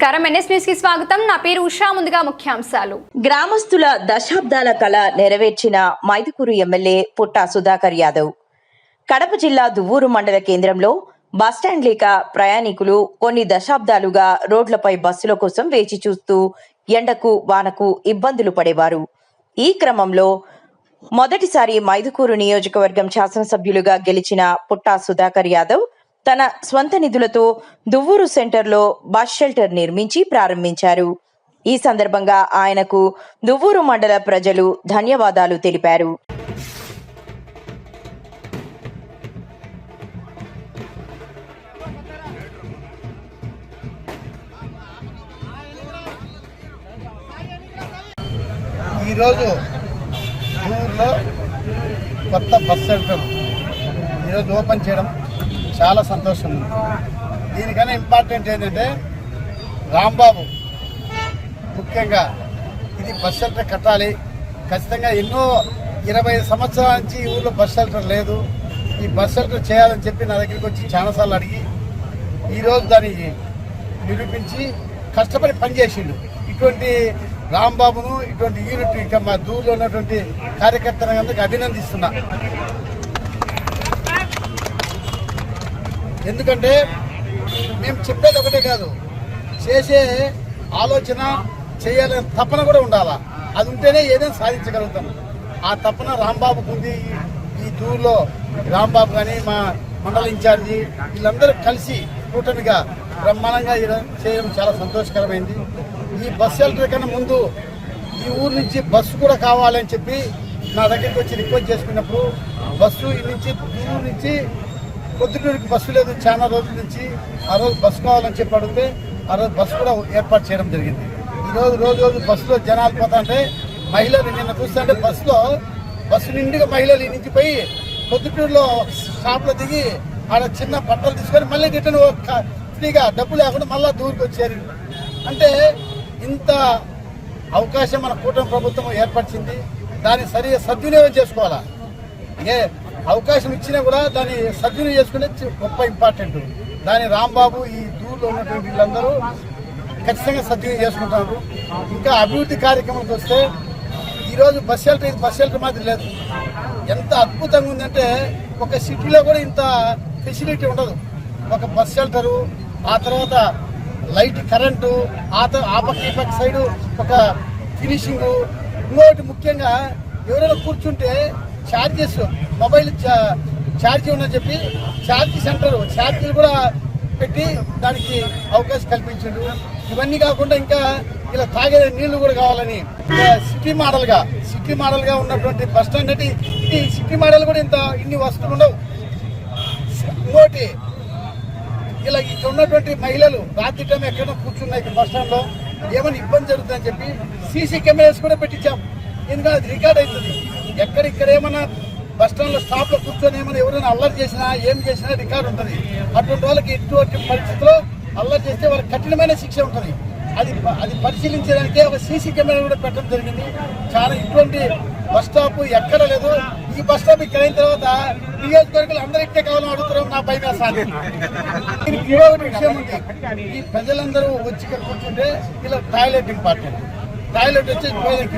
నమస్కారం. ఎన్ఎస్ న్యూస్కి స్వాగతం. నా పేరు ఉషా. ముందుగా ముఖ్యాంశాలు. గ్రామస్తుల దశాబ్దాల కళ నెరవేర్చిన మైదుకూరు ఎమ్మెల్యే పుట్టా సుధాకర్ యాదవ్. కడప జిల్లా దువ్వూరు మండల కేంద్రంలో బస్టాండ్ లేక ప్రయాణికులు కొన్ని దశాబ్దాలుగా రోడ్లపై బస్సుల కోసం వేచి చూస్తూ ఎండకు వానకు ఇబ్బందులు పడేవారు. ఈ క్రమంలో మొదటిసారి మైదుకూరు నియోజకవర్గం శాసనసభ్యులుగా గెలిచిన పుట్టా సుధాకర్ యాదవ్ తన స్వంత నిధులతో దువ్వూరు సెంటర్లో బస్ షెల్టర్ నిర్మించి ప్రారంభించారు. ఈ సందర్భంగా ఆయనకు దువ్వూరు మండల ప్రజలు ధన్యవాదాలు తెలిపారు. ఈరోజు ఊర్లో కొత్త బస్ సెంటర్ ఈరోజు ఓపెన్ చేయడం చాలా సంతోషం. ఉంది దీనికన్నా ఇంపార్టెంట్ ఏంటంటే రాంబాబు ముఖ్యంగా ఇది బస్ షెల్టర్ కట్టాలి. ఖచ్చితంగా ఎన్నో ఇరవై ఐదు సంవత్సరాల నుంచి ఈ ఊళ్ళో బస్ షెల్టర్ లేదు. ఈ బస్ షెల్టర్ చేయాలని చెప్పి నా దగ్గరికి వచ్చి చాలాసార్లు అడిగి ఈరోజు దాన్ని నిరూపించి కష్టపడి పనిచేసిండు ఇటువంటి రాంబాబును ఇటువంటి యూనిట్ ఇంకా మా దూరంలో ఉన్నటువంటి కార్యకర్తలందరికీ అభినందిస్తున్నా. ఎందుకంటే మేము చెప్పేది ఒకటే కాదు. చేసే ఆలోచన చేయాలనే తపన కూడా ఉండాలా? అది ఉంటేనే ఏదైనా సాధించగలుగుతాం. ఆ తపన రాంబాబుకు ఉంది. ఈ- టూర్లో రాంబాబు కానీ మా మండల ఇన్ఛార్జి వీళ్ళందరూ కలిసి కూటమిగా బ్రహ్మాండంగా చేయడం చాలా సంతోషకరమైంది. ఈ బస్ షెల్టర్ కన్నా ముందు ఈ ఊరు నుంచి బస్సు కూడా కావాలని చెప్పి నా దగ్గరికి వచ్చి రిక్వెస్ట్ చేసుకున్నప్పుడు బస్సు ఈ నుంచి ఊరు నుంచి పొద్దుటూరికి బస్సు లేదు. చాలా రోజుల నుంచి ఆ రోజు బస్సు కావాలని చెప్పి అడిగితే ఆ రోజు బస్సు కూడా ఏర్పాటు చేయడం జరిగింది. ఈరోజు రోజు రోజు బస్సులో జనాలు పోతుంటే మహిళలు నిన్న చూస్తుంటే బస్సులో బస్సు నిండుగా మహిళలు ఈ నుంచి పోయి పొద్దుటూరులో షాప్లో దిగి ఆడ చిన్న బట్టలు తీసుకొని మళ్ళీ రిటర్న్ ఫ్రీగా డబ్బు లేకుండా మళ్ళీ దూరికి వచ్చారు. అంటే ఇంత అవకాశం మన కూటమి ప్రభుత్వం ఏర్పరిచింది. దాన్ని సరిగా సద్వినియోగం చేసుకోవాలా? ఏ అవకాశం ఇచ్చినా కూడా దాన్ని సద్వినియోగం చేసుకునే గొప్ప ఇంపార్టెంట్ దాని రాంబాబు ఈ దూరంలో ఉన్నటువంటి వీళ్ళందరూ ఖచ్చితంగా సద్వినియోగం చేసుకుంటారు. ఇంకా అభివృద్ధి కార్యక్రమాలకు వస్తే ఈరోజు బస్ షెల్టర్ ఇది బస్ షెల్టర్ మాదిరి లేదు. ఎంత అద్భుతంగా ఉందంటే ఒక సిటీలో కూడా ఇంత ఫెసిలిటీ ఉండదు. ఒక బస్ షెల్టరు ఆ తర్వాత లైట్ కరెంటు ఆ త- ఆ పక్క ఈ పక్క సైడు ఒక ఫినిషింగ్. ఇంకోటి ముఖ్యంగా ఎవరైనా కూర్చుంటే ఛార్జెస్ మొబైల్ చా- ఛార్జీ ఉందని చెప్పి ఛార్జీ సెంటర్ ఛార్జీలు కూడా పెట్టి దానికి అవకాశం కల్పించారు ఇవన్నీ కాకుండా ఇంకా ఇలా తాగే నీళ్ళు కూడా కావాలని సిటీ మోడల్గా సిటీ మోడల్గా ఉన్నటువంటి బస్ స్టాండ్ అంటే ఇది సిటీ మోడల్ కూడా ఇంత ఇన్ని వస్తువులు ఉండవు. ఇంకోటి ఇలా ఇక్కడ ఉన్నటువంటి మహిళలు రాత్రి టైం ఎక్కడో కూర్చున్నాయి ఇక్కడ బస్ స్టాండ్లో ఏమైనా ఇబ్బంది జరుగుతుందని చెప్పి సీసీ కెమెరాస్ కూడా పెట్టించాం. ఎందుకంటే అది రికార్డ్ అవుతుంది. ఎక్కడిక్కడ ఏమైనా బస్ స్టాండ్లో స్టాప్లో కూర్చొని ఏమైనా ఎవరైనా అల్లరి చేసినా ఏం చేసినా రికార్డు ఉంటుంది. అటువంటి వాళ్ళకి ఎటువంటి పరిస్థితుల్లో అల్లరి చేస్తే వాళ్ళకి కఠినమైన శిక్ష ఉంటుంది. అది అది పరిశీలించడానికి ఒక సీసీ కెమెరా కూడా పెట్టడం జరిగింది. చాలా ఇటువంటి బస్ స్టాప్ ఎక్కడ లేదు. ఈ బస్ స్టాప్ ఇక్కడ అయిన తర్వాత నియోజకవర్గాలు అందరూ కావాలని అడుగుతున్నాం. నా భయం వేసాను దీనికి ఇంకో విషయం ఉంది. ఈ ప్రజలందరూ వచ్చి కూర్చుంటే ఇలా టాయిలెట్ ఇంపార్టెంట్. టాయిలెట్ వచ్చి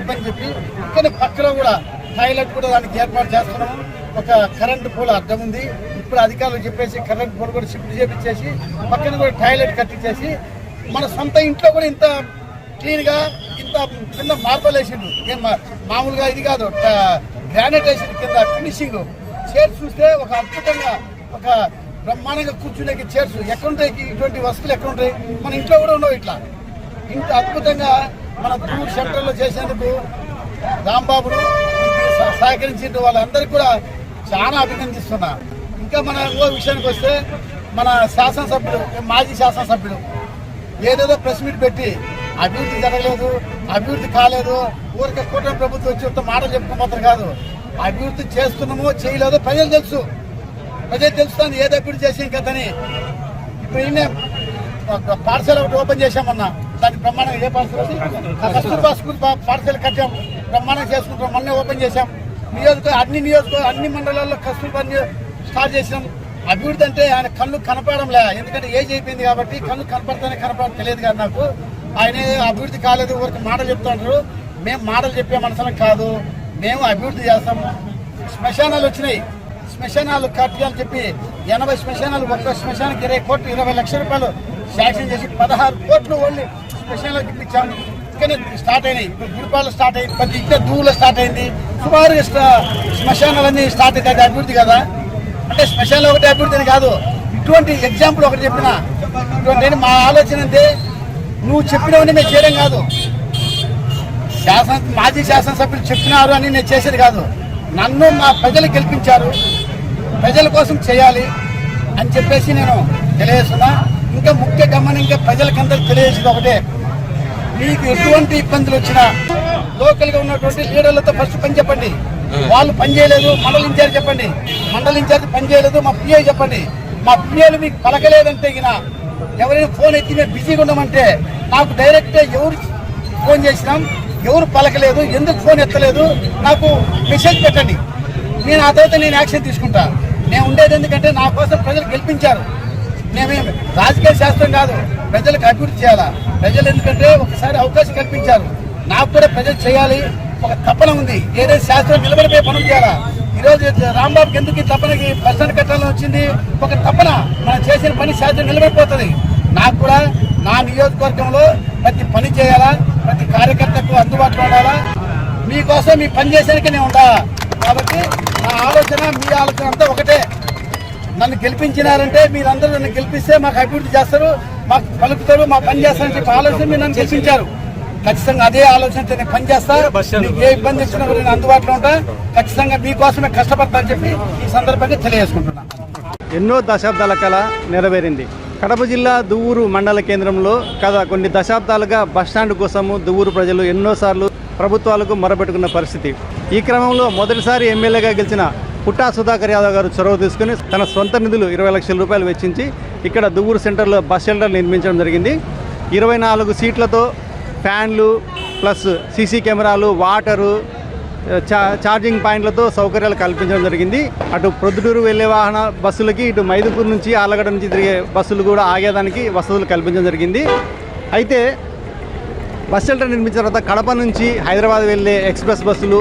ఇబ్బంది చెప్పి ఇక్కడ పక్కన కూడా టాయిలెట్ కూడా దానికి ఏర్పాటు చేస్తున్నాము. ఒక కరెంటు పూల అడ్డం ఉంది. ఇప్పుడు అధికారులు చెప్పేసి కరెంటు పూలు కూడా షిఫ్ట్ చేపించేసి పక్కన కూడా టాయిలెట్ కట్టించేసి మన సొంత ఇంట్లో కూడా ఇంత క్లీన్గా ఇంత కింద మార్బల్ వేసిండు ఏం మామూలుగా ఇది కాదు. గ్రానైట్ వేసిండు కింద ఫినిషింగ్. చైర్స్ చూస్తే ఒక అద్భుతంగా ఒక బ్రహ్మాండంగా కూర్చునే చైర్స్. ఎక్కడుంటాయి ఇటువంటి వస్తువులు ఎక్కడ ఉంటాయి మన ఇంట్లో కూడా ఉండవు ఇట్లా. ఇంత అద్భుతంగా మన టూర్ సెంటర్లో చేసేందుకు రాంబాబును సహకరించిన వాళ్ళందరికీ కూడా చాలా అభినందిస్తున్నా ఇంకా మన ఇంకో విషయానికి వస్తే మన శాసనసభ్యుడు మాజీ శాసనసభ్యుడు ఏదేదో ప్రెస్ మీట్ పెట్టి అభివృద్ధి జరగలేదు అభివృద్ధి కాలేదు ఊరికే కూటమి ప్రభుత్వం వచ్చి ఒక మాట చెప్పుకోమాత్రం కాదు. అభివృద్ధి చేస్తున్నామో చేయలేదో ప్రజలు తెలుసు. ప్రజలు తెలుస్తుంది ఏది అభివృద్ధి చేసి కథని ఇప్పుడు ఈయన పాఠశాల ఒకటి ఓపెన్ చేశామన్నా దానికి బ్రహ్మాండంగా ఏ పాఠశాల కస్తూర్బా స్కూల్ పాఠశాల కట్టాం. బ్రహ్మాండంగా చేసుకుంటాం. మొన్నే ఓపెన్ చేశాం. నియోజక అన్ని నియోజక అన్ని మండలాల్లో కస్తూర్బా పని స్టార్ట్ చేసినాం. అభివృద్ధి అంటే ఆయన కళ్ళు కనపడంలే ఎందుకంటే ఏజ్ అయిపోయింది కాబట్టి కళ్ళు కనపడతానే కనపడడం తెలియదు కానీ నాకు. ఆయన అభివృద్ధి కాలేదు ఊరికి మాటలు చెప్తుంటారు మేము మాటలు చెప్పే మనసులం కాదు. మేము అభివృద్ధి చేస్తాము శ్మశానాలు వచ్చినాయి. శ్మశానాలు కట్టాలని చెప్పి ఎనభై శ్మశానాలు ఒక్క శ్మశానానికి ఇరవై కోట్లు ఇరవై లక్షల రూపాయలు శాంక్షన్ చేసి పదహారు కోట్లు ఓన్లీ శ్మశానాలకు ఇప్పించాము ఇక్కడే స్టార్ట్ అయినాయి. ఇప్పుడు గుడిపాలు స్టార్ట్ అయింది ప్రతి ఇక్కడ దూవులో స్టార్ట్ అయింది. సుమారుగా శ్మశానాలన్నీ స్టార్ట్ అయితే అది అభివృద్ధి కదా? అంటే శ్మశానం ఒకటి అభివృద్ధి అని కాదు. ఇటువంటి ఎగ్జాంపుల్ ఒకటి చెప్పిన. ఇటువంటి మా ఆలోచన అంటే నువ్వు చెప్పినవన్నీ మేము చేయడం కాదు. శాసన మాజీ శాసనసభ్యులు చెప్పినారు అని నేను చేసేది కాదు. నన్ను మా ప్రజలు గెలిపించారు. ప్రజల కోసం చేయాలి అని చెప్పేసి నేను తెలియజేస్తున్నా. ఇంకా ముఖ్య గమనం ఇంకా ప్రజలకందరూ తెలియజేసేది ఒకటే. మీకు ఎటువంటి ఇబ్బందులు వచ్చినా లోకల్గా ఉన్నటువంటి లీడర్లతో ఫస్ట్ పని చెప్పండి. వాళ్ళు పని చేయలేదు మండల ఇన్ఛార్జ్ చెప్పండి. మండల ఇన్ఛార్జ్ పని చేయలేదు మా పిఐ చెప్పండి. మా పిఐలు మీకు పలకలేదంటే గిన ఎవరైనా ఫోన్ ఎత్తి మేము బిజీగా ఉండమంటే నాకు డైరెక్ట్ ఎవరు ఫోన్ చేసినాం ఎవరు పలకలేదు ఎందుకు ఫోన్ ఎత్తలేదు నాకు మెసేజ్ పెట్టండి. నేను ఆ తర్వాత నేను యాక్షన్ తీసుకుంటా. నేను ఉండేది ఎందుకంటే నా కోసం ప్రజలు గెలిపించారు. మేమేం రాజకీయ శాస్త్రం కాదు. ప్రజలకు అభివృద్ధి చేయాలా? ప్రజలు ఎందుకంటే ఒకసారి అవకాశం కల్పించారు. నాకు కూడా ప్రజలు చేయాలి. ఒక తపన ఉంది. ఏదైతే శాస్త్రం నిలబడిపోయి పనులు చేయాలా? ఈరోజు రాంబాబుకి ఎందుకు ఈ తపనకి పర్సెంట్ కట్టాలని వచ్చింది? ఒక తపన. మనం చేసిన పని శాస్త్రం నిలబడిపోతుంది. నాకు కూడా నా నియోజకవర్గంలో ప్రతి పని చేయాలా? ప్రతి కార్యకర్తకు అందుబాటులో ఉండాలా? మీకోసం మీ పని చేసేందుకే నేను ఉండాలా? కాబట్టి నా ఆలోచన మీ ఆలోచన అంతా ఒకటే. నన్ను గెలిపించినారంటే మీరందరూ నన్ను గెలిపిస్తే మాకు అభివృద్ధి చేస్తారు మాకు పలుకుతారు మా పని చేస్తారని చెప్పి ఆలోచన మీరు నన్ను గెలిపించారు. ఖచ్చితంగా అదే ఆలోచనతో నేను పని చేస్తా మీకు ఏ ఇబ్బంది వచ్చినా కూడా నేను అందుబాటులో ఉంటా. ఖచ్చితంగా మీకోసమే కష్టపడతా అని చెప్పి ఈ సందర్భంగా తెలియజేసుకుంటున్నాను ఎన్నో దశాబ్దాల కళ నెరవేరింది. కడప జిల్లా దువ్వూరు మండల కేంద్రంలో గత కొన్ని దశాబ్దాలుగా బస్టాండ్ కోసము దువ్వూరు ప్రజలు ఎన్నోసార్లు ప్రభుత్వాలకు మొరబెట్టుకున్న పరిస్థితి. ఈ క్రమంలో మొదటిసారి ఎమ్మెల్యేగా గెలిచిన పుట్టా సుధాకర్ యాదవ్ గారు చొరవ తీసుకుని తన సొంత నిధులు ఇరవై లక్షల రూపాయలు వెచ్చించి ఇక్కడ దువ్వూరు సెంటర్లో బస్ షెల్టర్ నిర్మించడం జరిగింది. ఇరవై నాలుగు సీట్లతో ఫ్యాన్లు ప్లస్ సీసీ కెమెరాలు వాటరు చా ఛార్జింగ్ పాయింట్లతో సౌకర్యాలు కల్పించడం జరిగింది. అటు ప్రొద్దుటూరు వెళ్ళే వాహన బస్సులకి ఇటు మైదుపూర్ నుంచి ఆలగడ నుంచి తిరిగే బస్సులు కూడా ఆగేదానికి వసతులు కల్పించడం జరిగింది. అయితే బస్ షెల్టర్ నిర్మించిన తర్వాత కడప నుంచి హైదరాబాద్ వెళ్ళే ఎక్స్ప్రెస్ బస్సులు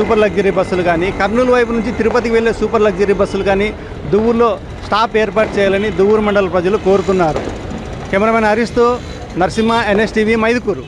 సూపర్ లగ్జరీ బస్సులు కానీ కర్నూలు వైపు నుంచి తిరుపతికి వెళ్ళే సూపర్ లగ్జరీ బస్సులు కానీ దువ్వూరులో స్టాప్ ఏర్పాటు చేయాలని దువ్వూరు మండల ప్రజలు కోరుతున్నారు. కెమెరామెన్ హరిస్తూ నరసింహ ఎన్ఎస్టీవీ మైదుకూరు.